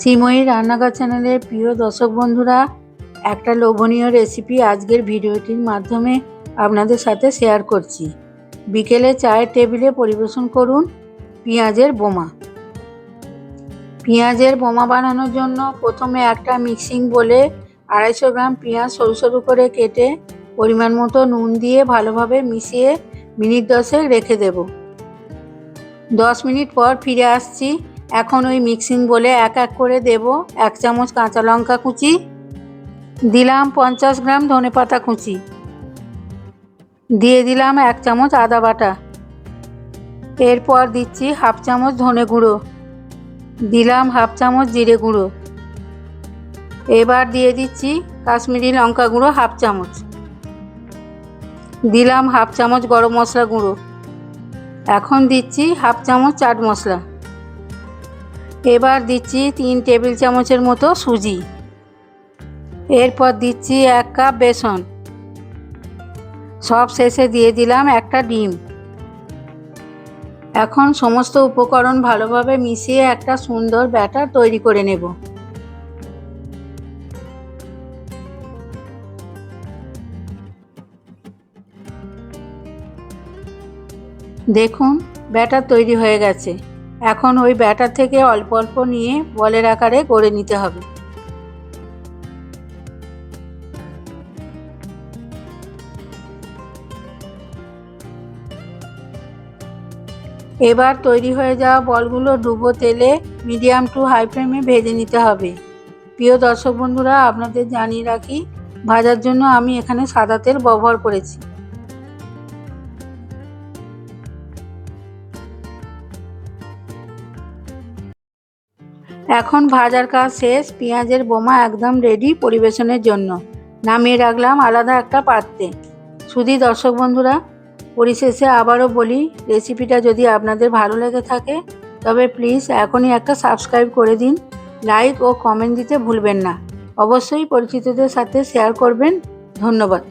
শ্রীময়ী রান্নাঘর চ্যানেলের প্রিয় দর্শক বন্ধুরা, একটা লোভনীয় রেসিপি আজকের ভিডিওটির মাধ্যমে আপনাদের সাথে শেয়ার করছি। বিকেলে চায়ের টেবিলে পরিবেশন করুন পেঁয়াজের বোমা। পেঁয়াজের বোমা বানানোর জন্য প্রথমে একটা মিক্সিং বলে আড়াইশো গ্রাম পেঁয়াজ সরু সরু করে কেটে পরিমাণ মতো নুন দিয়ে ভালোভাবে মিশিয়ে মিনিট দশেক রেখে দেব। দশ মিনিট পর ফিরে আসছি এখন ওই মিক্সিং বলে এক এক করে দেব। এক চামচ কাঁচা লঙ্কা কুচি, দিলাম পঞ্চাশ গ্রাম ধনেপাতা কুচি, দিয়ে দিলাম এক চামচ আদা বাটা। এরপর দিচ্ছি হাফ চামচ ধনে গুঁড়ো, দিলাম হাফ চামচ জিরে গুঁড়ো। এবার দিয়ে দিচ্ছি কাশ্মীরি লঙ্কা গুঁড়ো হাফ চামচ। দিলাম হাফ চামচ গরম মশলা গুঁড়ো। এখন দিচ্ছি হাফ চামচ চাট মশলা। এবার দিচ্ছি তিন টেবিল চামচের মতো সুজি। এরপর দিচ্ছি এক কাপ বেসন। সব শেষে দিয়ে দিলাম একটা ডিম। এখন সমস্ত উপকরণ ভালোভাবে মিশিয়ে একটা সুন্দর ব্যাটার তৈরি করে নেব। দেখুন, ব্যাটার তৈরি হয়ে গেছে। এখন ওই ব্যাটার থেকে অল্প অল্প নিয়ে বলের আকারে গড়ে নিতে হবে। এবার তৈরি হয়ে যাওয়া বলগুলো ডুবো তেলে মিডিয়াম টু হাই ফ্লেমে ভেজে নিতে হবে। প্রিয় দর্শক বন্ধুরা, আপনাদের জানিয়ে রাখি, ভাজার জন্য আমি এখানে সাদা তেল ব্যবহার করেছি। এখন ভাজার কাজ শেষ, পেঁয়াজের বোমা একদম রেডি পরিবেশনের জন্য। নামিয়ে রাখলাম আলাদা একটা পাত্রে। শুধু দর্শক বন্ধুরা, পরিশেষে আবারও বলি রেসিপিটা যদি আপনাদের ভালো লেগে থাকে, তবে প্লিজ এখনই একটা সাবস্ক্রাইব করে দিন। লাইক ও কমেন্ট দিতে ভুলবেন না। অবশ্যই পরিচিতদের সাথে শেয়ার করবেন। ধন্যবাদ।